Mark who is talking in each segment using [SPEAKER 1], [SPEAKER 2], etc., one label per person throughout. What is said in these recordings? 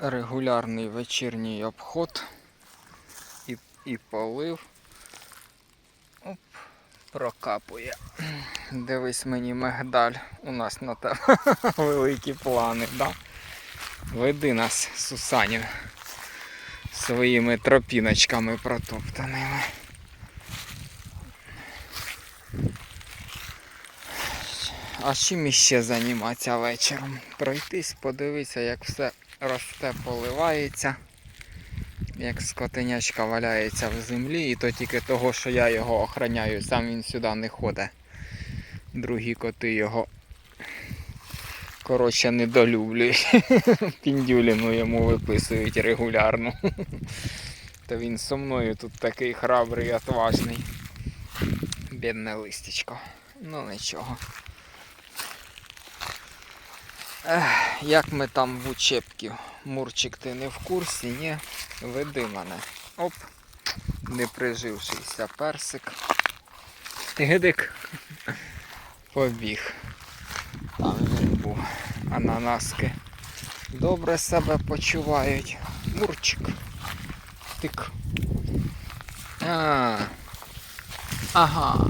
[SPEAKER 1] регулярний вечірній обход і, і полив. Оп, прокапує. Дивись мені мигдаль. У нас на тебе великі плани, да? Веди нас, Сусаню, своїми тропіночками протоптаними. А чим іще займатися вечором? Пройтись, подивитися, як все росте, поливається, як скотинячка валяється в землі, і то тільки того, що я його охороняю, сам він сюди не ходить. Другі коти його коротше недолюблюють. Піндюліну йому виписують регулярно. То він со мною тут такий храбрий отважний. Бідне листечко. Ну нічого. Ех, як ми там в учебці? Мурчик, ти не в курсі, ні? Веди мене. Оп. Не прижившийся персик. Гидик. Побіг. Там він був. Ананаски. Добре себе почувають. Мурчик. Тик. А. Ага.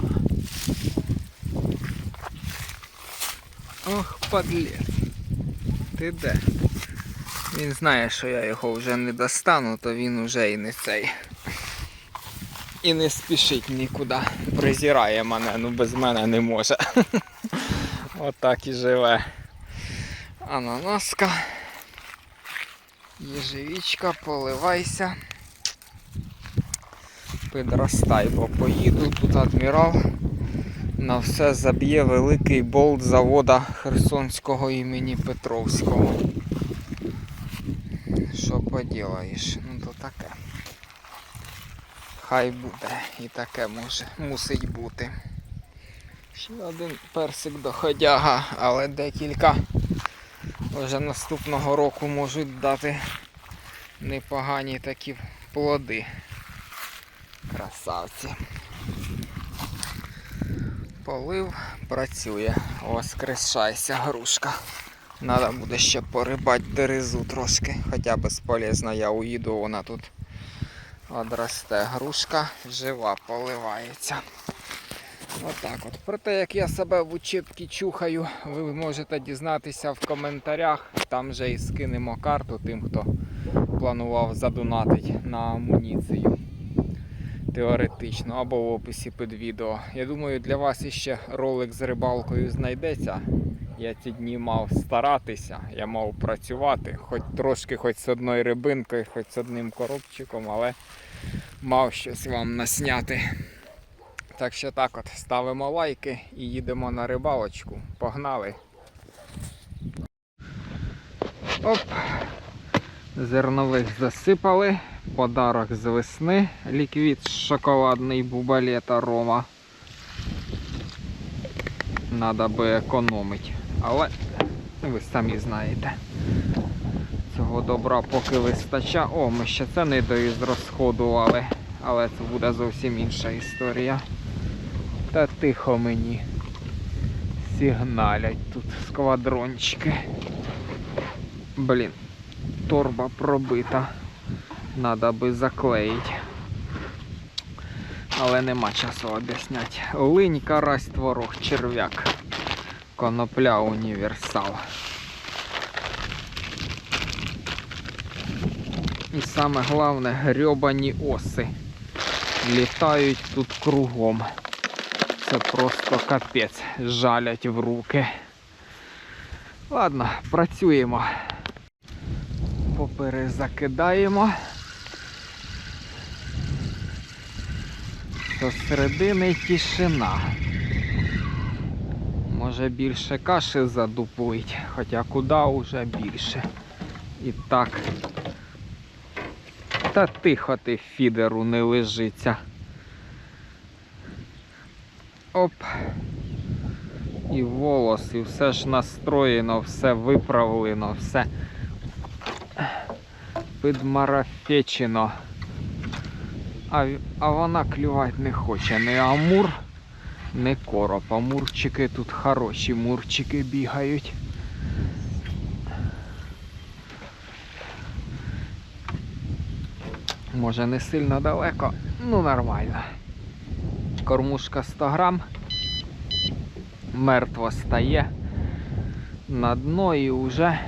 [SPEAKER 1] Ох, подлець. Ти де? Він знає, що я його вже не достану, то він уже і не цей. І не спішить нікуди. Презирає мене, ну без мене не може. Отак і живе. Ананаска. Єжевічка, поливайся. Підростай, бо поїду тут адмірал. На все заб'є великий болт завода Херсонського імені Петровського. Що поділаєш? Ну то таке. Хай буде. І таке може, мусить бути. Ще один персик доходяга, але декілька вже наступного року можуть дати непогані такі плоди. Красавці. Полив працює. Воскрешайся, грушка. Надо буде ще порибати дерезу трошки. Хоча безполезно я уїду, вона тут одросте. Грушка жива, поливається. Отак от. Про те, як я себе в учебці чухаю, ви можете дізнатися в коментарях. Там же і скинемо карту тим, хто планував задонатити на амуніцію теоретично або в описі під відео. Я думаю, для вас іще ролик з рибалкою знайдеться. Я ці дні мав старатися, я мав працювати, хоч трошки, хоч з одною рибинкою, хоч з одним коробчиком, але мав щось вам насняти. Так що так от, ставимо лайки і їдемо на рибалочку. Погнали! Оп! Зернових засипали. Подарок з весни. Ліквід шоколадний бубалета Рома. Надо би економити. Але ви самі знаєте. Цього добра поки вистачає. О, ми ще це не доізрозходували. Але це буде зовсім інша історія. Та тихо мені. Сигналять тут сквадрончики. Блін, торба пробита. Надо би заклеїти. Але нема часу об'ясняти. Линь, карась, творог, черв'як. Конопля універсал. І саме головне грьобані оси. Літають тут кругом. Це просто капець. Жалять в руки. Ладно, працюємо. Поперезакидаємо. До середини тишина. Може більше каші задуплить, хоча куди вже більше. І так. Та тихо ти фідеру не лежиться. Оп. І волос, і все ж настроєно, все виправлено, все підмарафечено. А, а вона клювати не хоче. Не амур, не короб. Амурчики тут хороші, мурчики бігають. Може не сильно далеко, ну нормально. Кормушка 100 грам. Мертво стає на дно і вже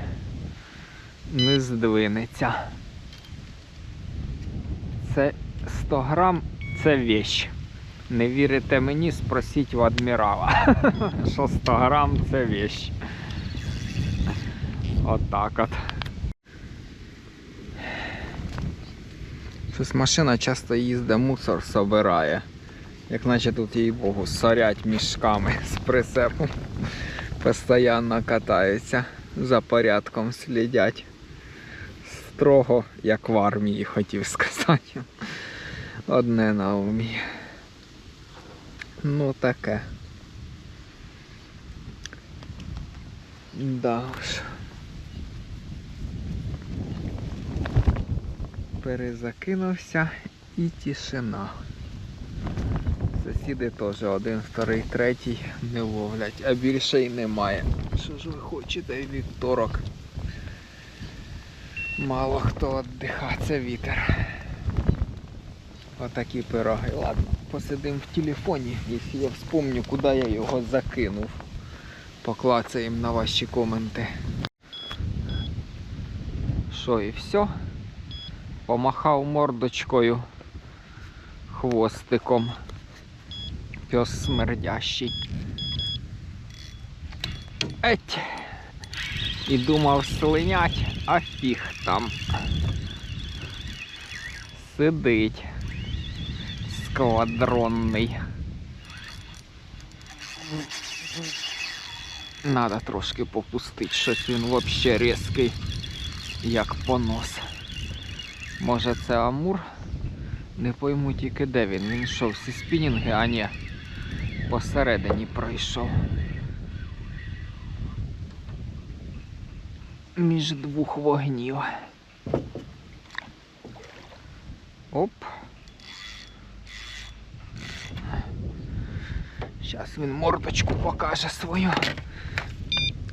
[SPEAKER 1] не здвинеться. Це 100 грам це вещь. Не вірите мені, спросіть у адмірала. Що 100 грам це вещь. Отак от. Щось машина часто їздить, мусор собирає. Як наче тут їй богу сорять мішками з прицепом. Постоянно катаються, за порядком слідять. Строго, як в армії, хотів сказати. Одне на умі. Ну таке. Да уж. Перезакинувся і тишина. Сусіди теж один, вторий, третій не ловлять, а більше й немає. Що ж ви хочете вівторок? Мало хто віддиха, це вітер. Отакі пироги. Ладно, посидим в телефоні, якщо я вспомню, куди я його закинув. Поклацаємо на ваші коменти. Що і все? Помахав мордочкою хвостиком. Пес смердящий. Еть. І думав слинять, а фіг там. Сидить. Сквадронний. Надо трошки попустити, щось він вообще різкий, як понос. Може це Амур? Не пойму тільки де він. Він йшов всі спінінги, а ні. Посередині пройшов. Між двох вогнів. Оп. Зараз він мордочку покаже свою.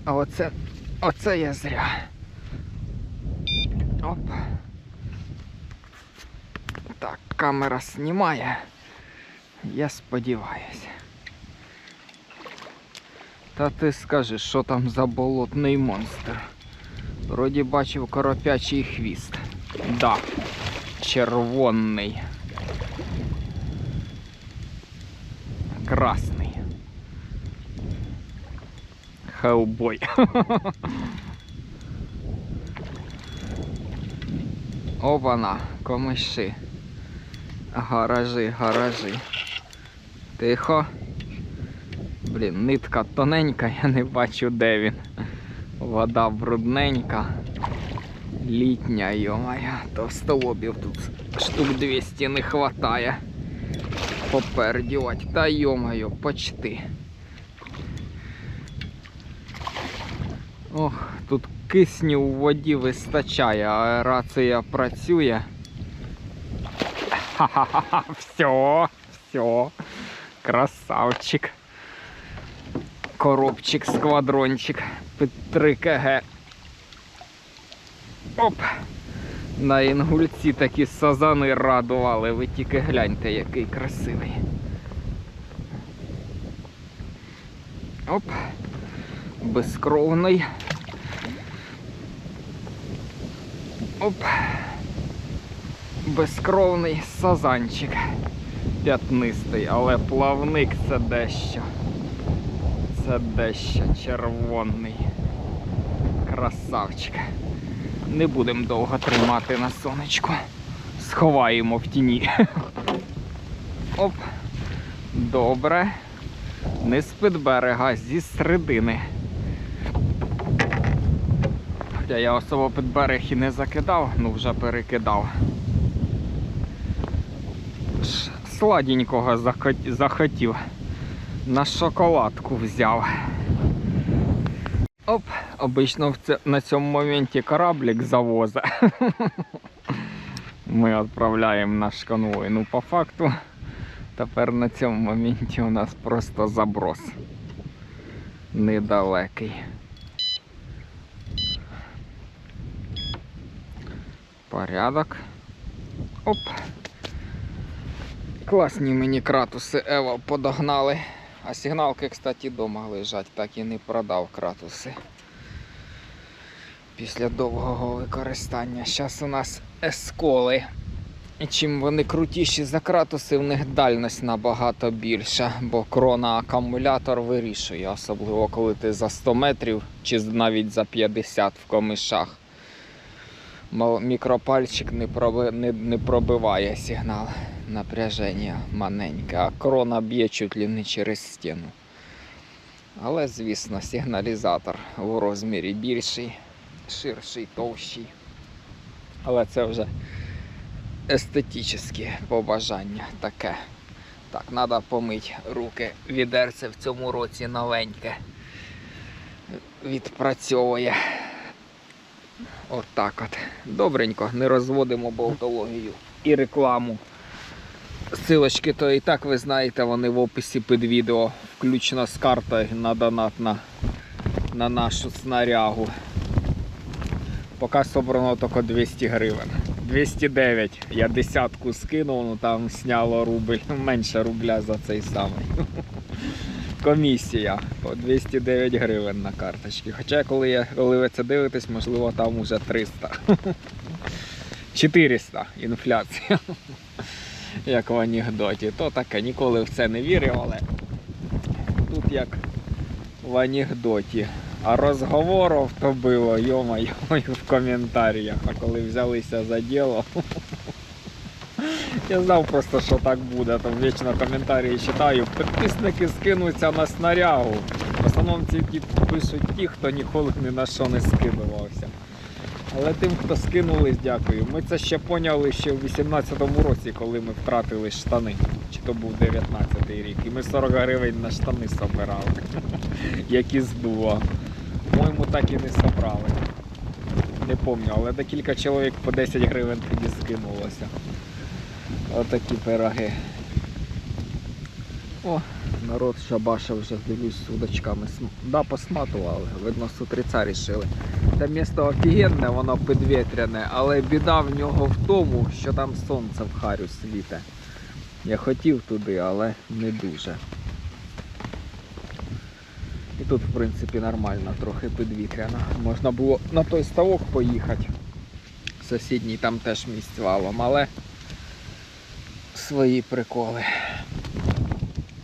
[SPEAKER 1] А оце, оце я зря. Оп. Так, камера знімає. Я сподіваюся. Та ти скажи, що там за болотний монстр? Вроді бачив коропячий хвіст. Да, червоний. Красний. Хелбой. Опана, комиші. Гаражі, гаражі. Тихо. Блін, нитка тоненька, я не бачу де він. Вода брудненька. Літня, йомая, товстолобів тут штук 200 не хватає. Попердівать. Та йомаю, почти. Ох, тут кисню у воді вистачає, аерація працює. Ха-ха-ха, все, все. Красавчик. Коробчик, сквадрончик під 3 КГ. Оп! На інгульці такі сазани радували, ви тільки гляньте, який красивий. Оп! Безкровний. Оп! Безкровний сазанчик. П'ятнистий, але плавник це дещо. Це дещо червоний. Красавчик. Не будемо довго тримати на сонечку. Сховаємо в тіні. Оп. Добре. Не з-під берега, зі середини. Хоча я особо під берег і не закидав, ну вже перекидав. Сладенького захот- захотів. На шоколадку взяв. Оп, обично на цьому моменті кораблик завозить. Ми відправляємо наш конвой. Ну, по факту, тепер на цьому моменті у нас просто заброс. Недалекий. Порядок. Оп. Класні мені кратуси Ева подогнали. А сигналки, кстати, дома лежать, так і не продав кратуси. Після довгого використання. Зараз у нас есколи. І чим вони крутіші за кратуси, в них дальність набагато більша, бо крона акумулятор вирішує, особливо коли ти за 100 метрів чи навіть за 50 в комишах. Мікропальчик не, не пробиває сигнал напряження маленьке, а крона б'є чуть ли не через стіну. Але, звісно, сигналізатор у розмірі більший, ширший, товщий. Але це вже естетичне побажання таке. Так, треба помити руки. Відерце в цьому році новеньке. Відпрацьовує. Отак от. Добренько, не розводимо болтологію і рекламу. Силочки то і так ви знаєте, вони в описі під відео, включно з картою на донат на, на нашу снарягу. Поки собрано тільки 200 гривень. 209. Я десятку скинув, ну там сняло рубль, менше рубля за цей самий. Комісія по 209 гривень на карточці. Хоча коли, я, коли ви це дивитесь, можливо там уже 300. 400 інфляція. Як в анекдоті. То таке ніколи в це не вірив, але тут як в анекдоті. А розговорів то було, йо-моє, в коментарях. А коли взялися за діло. Я знав просто, що так буде. Там вічно коментарі читаю. Підписники скинуться на снарягу. В основному ці пишуть ті, хто ніколи ні на що не скидувався. Але тим, хто скинулись, дякую. Ми це ще поняли ще в 18-му році, коли ми втратили штани. Чи то був 19-й рік. І ми 40 гривень на штани собирали. Які здува. По-моєму, так і не собрали. Не пам'ятаю, але декілька чоловік по 10 гривень тоді скинулося. Отакі пироги. О, народ шабаша вже дивлюсь з удочками. Да, посматували, видно, з утреца рішили. Це місто офігенне, воно підвітряне, але біда в нього в тому, що там сонце в харю світе. Я хотів туди, але не дуже. І тут, в принципі, нормально, трохи підвітряно. Можна було на той ставок поїхати. Сусідній там теж місць валом, але свої приколи.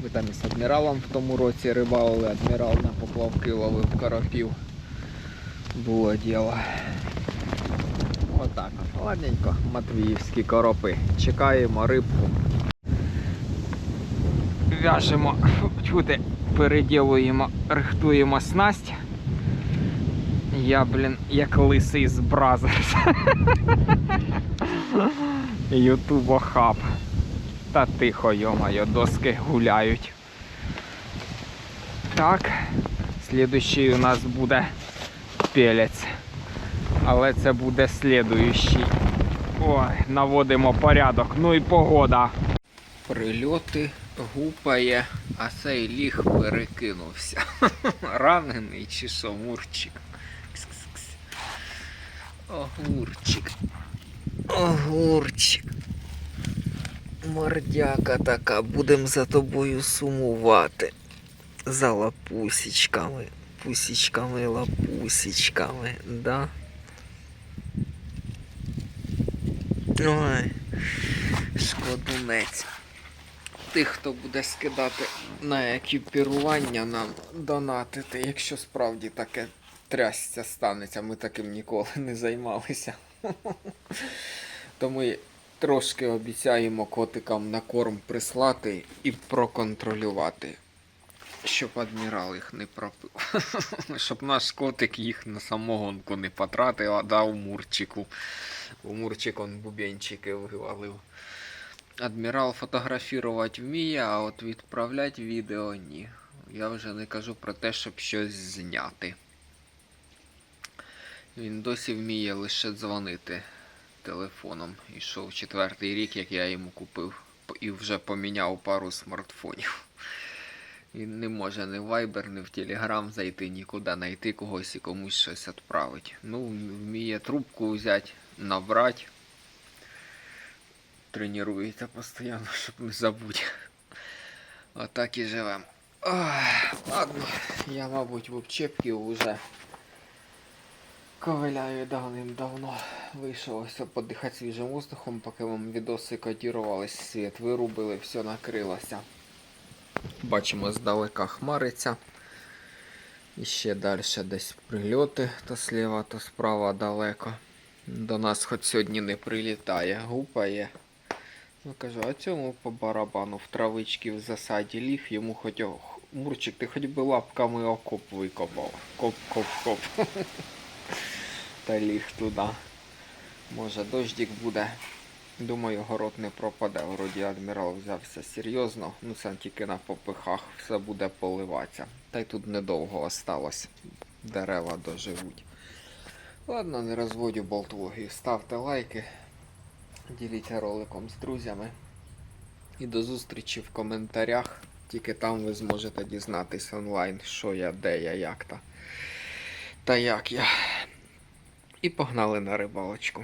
[SPEAKER 1] Ми там із адміралом в тому році рибалили, адмірал на поплавки ловив коропів. Було діло. Отак от. Ладненько, матвіївські коропи. Чекаємо рибку. В'яжемо, чути, переділуємо, рихтуємо снасть. Я, блін, як лисий з Бразерс. Ютубохаб. Та тихо, йомайо, доски гуляють. Так, слідущий у нас буде пелець. Але це буде слідуючий. Ой, наводимо порядок. Ну і погода. Прильоти гупає, а цей ліг перекинувся. Ранений чи що. Огурчик. Огурчик. Мордяка така, будем за тобою сумувати. За лапусічками, пусічками, лапусічками, да? Ой, шкодунець. Тих, хто буде скидати на екіпірування нам донатити, якщо справді таке трясця станеться, ми таким ніколи не займалися. Тому і трошки обіцяємо котикам на корм прислати і проконтролювати, щоб адмірал їх не пропив. Щоб наш котик їх на самогонку не потратив, а дав Мурчику. У Мурчик он бубенчики вивалив. Адмірал фотографувати вміє, а от відправляти відео ні. Я вже не кажу про те, щоб щось зняти. Він досі вміє лише дзвонити телефоном. Ішов четвертий рік, як я йому купив і вже поміняв пару смартфонів. Він не може ні в Viber, ні в Telegram зайти, нікуди знайти когось і комусь щось відправити. Ну, вміє трубку взяти, набрати. тренується постійно, щоб не забути. Отак і живемо. Ладно, я, мабуть, в обчепки вже ковиляю давним-давно. Вийшов подихати свіжим воздухом, поки вам відоси кодірувались, світ вирубили, все накрилося. Бачимо, здалека хмариться. І ще далі десь прильоти, то сліва, то справа далеко. До нас хоч сьогодні не прилітає, гупає. Ну кажу, а цьому по барабану в травички в засаді ліг, йому хоч Мурчик, ти хоч би лапками окоп викопав. Коп, коп, коп. Та ліг туди. Може дощик буде. Думаю, город не пропаде. Вроді адмірал взявся серйозно. Ну це тільки на попихах все буде поливатися. Та й тут недовго осталось. Дерева доживуть. Ладно, не розводю болтологію. Ставте лайки, діліться роликом з друзями. І до зустрічі в коментарях. Тільки там ви зможете дізнатись онлайн, що я, де я, як та. Та як я. І погнали на рибалочку.